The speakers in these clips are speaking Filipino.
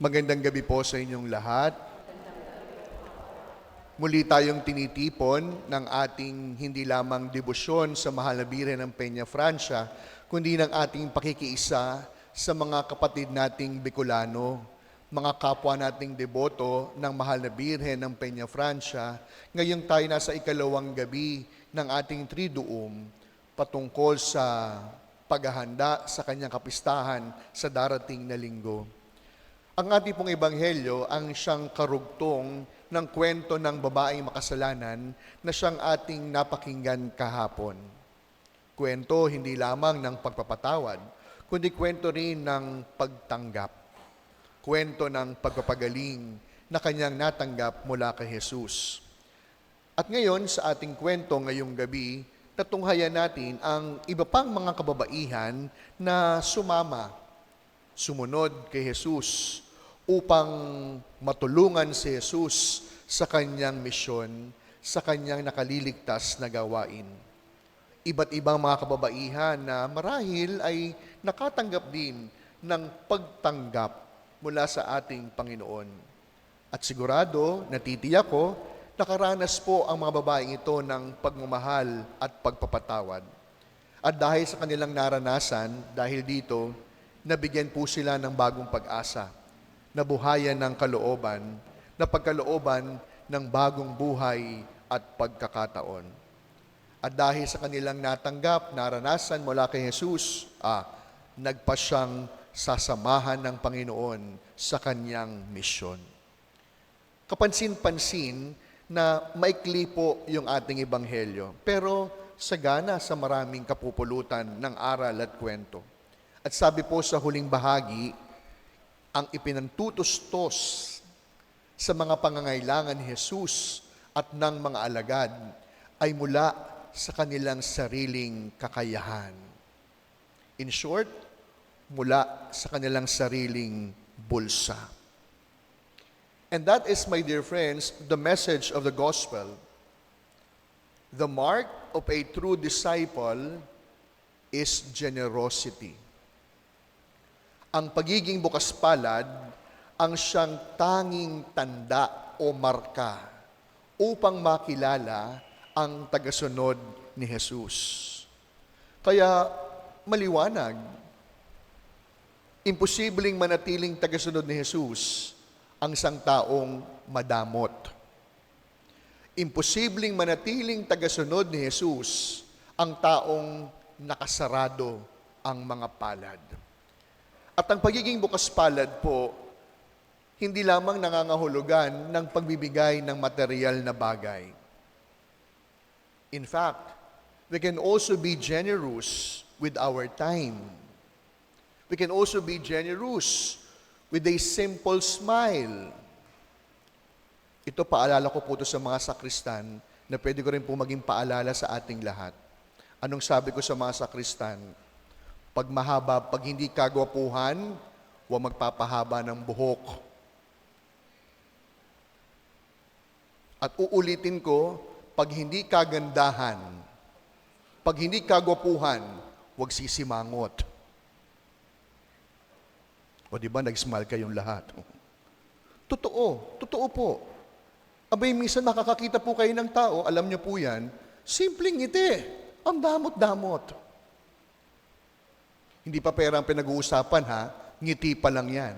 Magandang gabi po sa inyong lahat. Muli tayong tinitipon ng ating hindi lamang debosyon sa mahal na biren ng Peña Francia, kundi ng ating pakikiisa sa mga kapatid nating Bicolano, mga kapwa nating deboto ng mahal na birhen ng Peña Francia. Ngayon tayo nasa ikalawang gabi ng ating Triduum patungkol sa paghahanda sa kanyang kapistahan sa darating na linggo. Ang ating pong ebanghelyo ang siyang karugtong ng kwento ng babaeng makasalanan na siyang ating napakinggan kahapon. Kwento hindi lamang ng pagpapatawad, kundi kwento rin ng pagtanggap. Kwento ng pagpapagaling na kanyang natanggap mula kay Jesus. At ngayon sa ating kwento ngayong gabi, natunghayan natin ang iba pang mga kababaihan na sumama, sumunod kay Jesus upang matulungan si Jesus sa kanyang misyon, sa kanyang nakaliligtas na gawain. Iba't ibang mga kababaihan na marahil ay nakatanggap din ng pagtanggap mula sa ating Panginoon. At sigurado, natitiyak ko, nakaranas po ang mga babaeng ito ng pagmamahal at pagpapatawad. At dahil sa kanilang naranasan, dahil dito, nabigyan po sila ng bagong pag-asa nabuhayan ng kalooban, na pagkalooban ng bagong buhay at pagkakataon. At dahil sa kanilang natanggap, naranasan mula kay Jesus, ah, nagpa siyang sasamahan ng Panginoon sa kanyang misyon. Kapansin-pansin na maikli po yung ating ebanghelyo, pero sagana sa maraming kapupulutan ng aral at kwento. At sabi po sa huling bahagi, ang ipinantutustos sa mga pangangailangan ni Jesus at ng mga alagad ay mula sa kanilang sariling kakayahan. In short, mula sa kanilang sariling bulsa. And that is, my dear friends, the message of the gospel. The mark of a true disciple is generosity ang pagiging bukas palad ang siyang tanging tanda o marka upang makilala ang tagasunod ni Jesus. Kaya maliwanag, imposibleng manatiling tagasunod ni Jesus ang isang taong madamot. Imposibleng manatiling tagasunod ni Jesus ang taong nakasarado ang mga palad. At ang pagiging bukas palad po, hindi lamang nangangahulugan ng pagbibigay ng material na bagay. In fact, we can also be generous with our time. We can also be generous with a simple smile. Ito paalala ko po ito sa mga sakristan na pwede ko rin po maging paalala sa ating lahat. Anong sabi ko sa mga sakristan? Pag mahaba, pag hindi kagwapuhan, huwag magpapahaba ng buhok. At uulitin ko, pag hindi kagandahan, pag hindi kagwapuhan, huwag sisimangot. O di ba, nag-smile kayong lahat. Totoo, totoo po. Abay, minsan nakakakita po kayo ng tao, alam niyo po yan, simpleng ngiti. Ang damot-damot. Hindi pa pera ang pinag-uusapan ha, ngiti pa lang yan.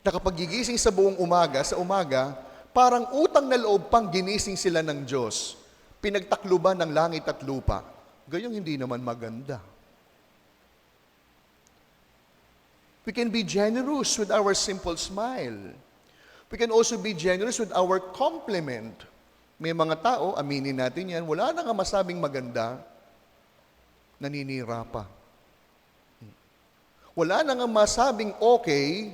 Nakapagigising sa buong umaga, sa umaga, parang utang na loob pang ginising sila ng Diyos. Pinagtakluban ng langit at lupa. Gayong hindi naman maganda. We can be generous with our simple smile. We can also be generous with our compliment. May mga tao, aminin natin yan, wala na nga masabing maganda, naninira pa. Wala na nga masabing okay,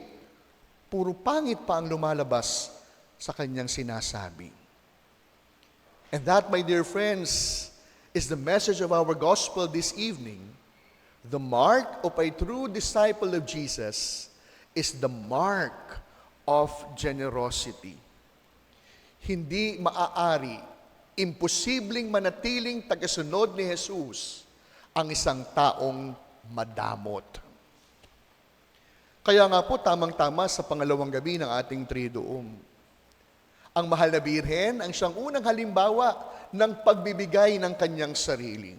puro pangit pa ang lumalabas sa kanyang sinasabi. And that, my dear friends, is the message of our gospel this evening. The mark of a true disciple of Jesus is the mark of generosity. Hindi maaari, imposibleng manatiling tagasunod ni Jesus ang isang taong madamot. Kaya nga po, tamang-tama sa pangalawang gabi ng ating Triduum. Ang mahal na birhen ang siyang unang halimbawa ng pagbibigay ng kanyang sarili.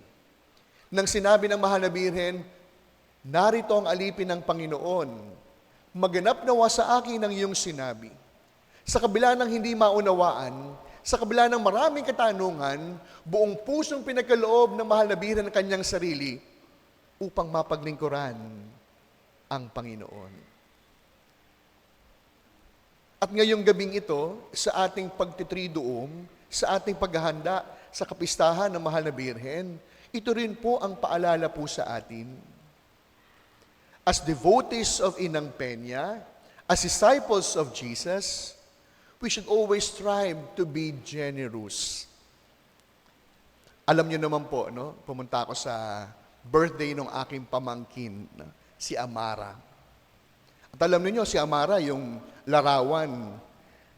Nang sinabi ng mahal na birhen, narito ang alipin ng Panginoon, maganap nawa sa akin ang iyong sinabi. Sa kabila ng hindi maunawaan, sa kabila ng maraming katanungan, buong pusong pinagkaloob ng mahal na birhen ng kanyang sarili upang mapaglingkuran ang Panginoon. At ngayong gabing ito, sa ating pagtitriduum, sa ating paghahanda sa kapistahan ng Mahal na Birhen, ito rin po ang paalala po sa atin. As devotees of Inang Peña, as disciples of Jesus, we should always strive to be generous. Alam niyo naman po, no? pumunta ako sa birthday ng aking pamangkin, no? Si Amara. At alam niyo si Amara, yung larawan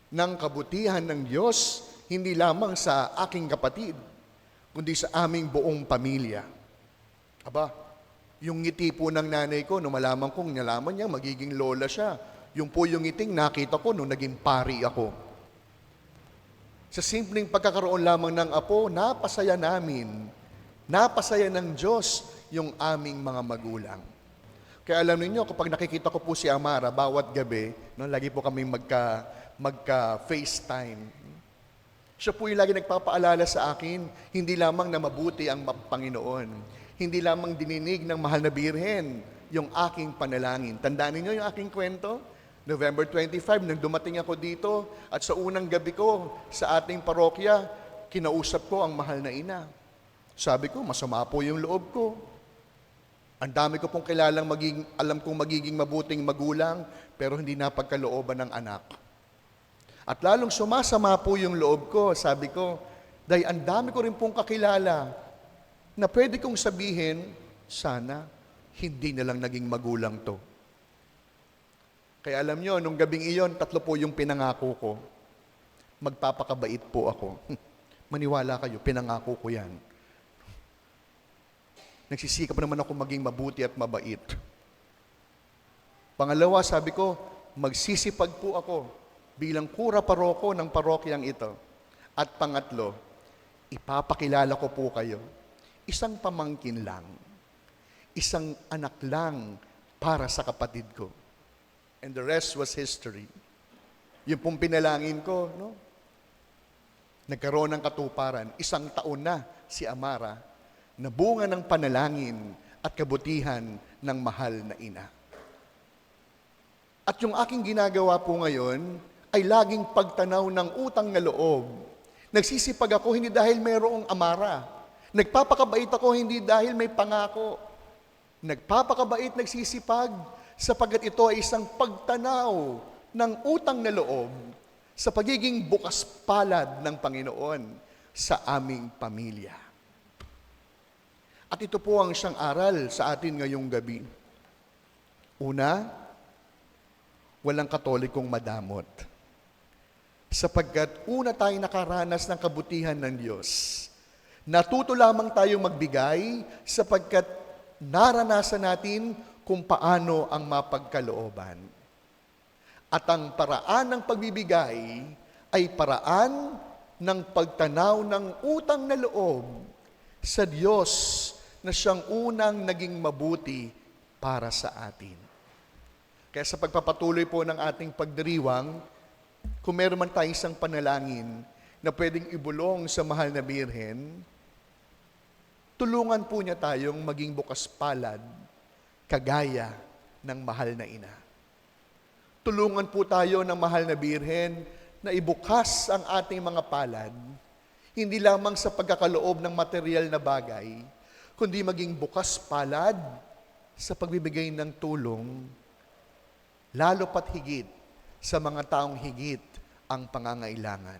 ng kabutihan ng Diyos, hindi lamang sa aking kapatid, kundi sa aming buong pamilya. Aba, yung ngiti po ng nanay ko, nung malaman kong nalaman niya, magiging lola siya. Yung po yung ngiting nakita ko nung naging pari ako. Sa simpleng pagkakaroon lamang ng apo, napasaya namin, napasaya ng Diyos yung aming mga magulang. Kaya alam niyo kapag nakikita ko po si Amara bawat gabi, no, lagi po kami magka, magka FaceTime. Siya po yung lagi nagpapaalala sa akin, hindi lamang na mabuti ang Panginoon, hindi lamang dininig ng mahal na birhen yung aking panalangin. Tandaan niyo yung aking kwento? November 25, nang dumating ako dito at sa unang gabi ko sa ating parokya, kinausap ko ang mahal na ina. Sabi ko, masama po yung loob ko. Ang dami ko pong kilalang maging, alam kong magiging mabuting magulang, pero hindi napagkalooban ng anak. At lalong sumasama po yung loob ko, sabi ko, dahil ang dami ko rin pong kakilala na pwede kong sabihin, sana hindi na lang naging magulang to. Kaya alam nyo, nung gabing iyon, tatlo po yung pinangako ko. Magpapakabait po ako. Maniwala kayo, pinangako ko yan. Nagsisikap naman ako maging mabuti at mabait. Pangalawa, sabi ko, magsisipag po ako bilang kura paroko ng parokyang ito. At pangatlo, ipapakilala ko po kayo. Isang pamangkin lang. Isang anak lang para sa kapatid ko. And the rest was history. Yung pong pinalangin ko, no? Nagkaroon ng katuparan. Isang taon na si Amara na bunga ng panalangin at kabutihan ng mahal na ina. At yung aking ginagawa po ngayon ay laging pagtanaw ng utang na loob. Nagsisipag ako hindi dahil mayroong amara. Nagpapakabait ako hindi dahil may pangako. Nagpapakabait, nagsisipag sapagkat ito ay isang pagtanaw ng utang na loob sa pagiging bukas palad ng Panginoon sa aming pamilya. At ito po ang isang aral sa atin ngayong gabi. Una, walang katolikong madamot. Sapagkat una tayo nakaranas ng kabutihan ng Diyos. Natuto lamang tayong magbigay sapagkat naranasan natin kung paano ang mapagkalooban. At ang paraan ng pagbibigay ay paraan ng pagtanaw ng utang na loob sa Diyos na siyang unang naging mabuti para sa atin. Kaya sa pagpapatuloy po ng ating pagdiriwang, kung meron man tayong isang panalangin na pwedeng ibulong sa mahal na birhen, tulungan po niya tayong maging bukas palad, kagaya ng mahal na ina. Tulungan po tayo ng mahal na birhen na ibukas ang ating mga palad, hindi lamang sa pagkakaloob ng material na bagay, kundi maging bukas palad sa pagbibigay ng tulong, lalo pat higit sa mga taong higit ang pangangailangan.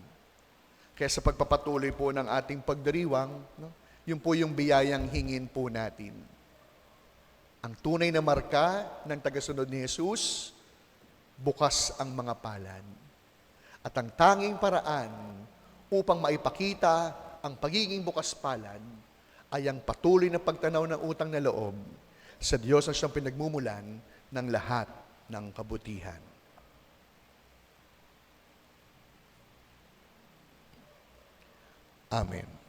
Kaya sa pagpapatuloy po ng ating pagdiriwang, no, yun po yung biyayang hingin po natin. Ang tunay na marka ng tagasunod ni Jesus, bukas ang mga palad. At ang tanging paraan upang maipakita ang pagiging bukas palad ay ang patuloy na pagtanaw ng utang na loob sa Diyos na siyang pinagmumulan ng lahat ng kabutihan. Amen.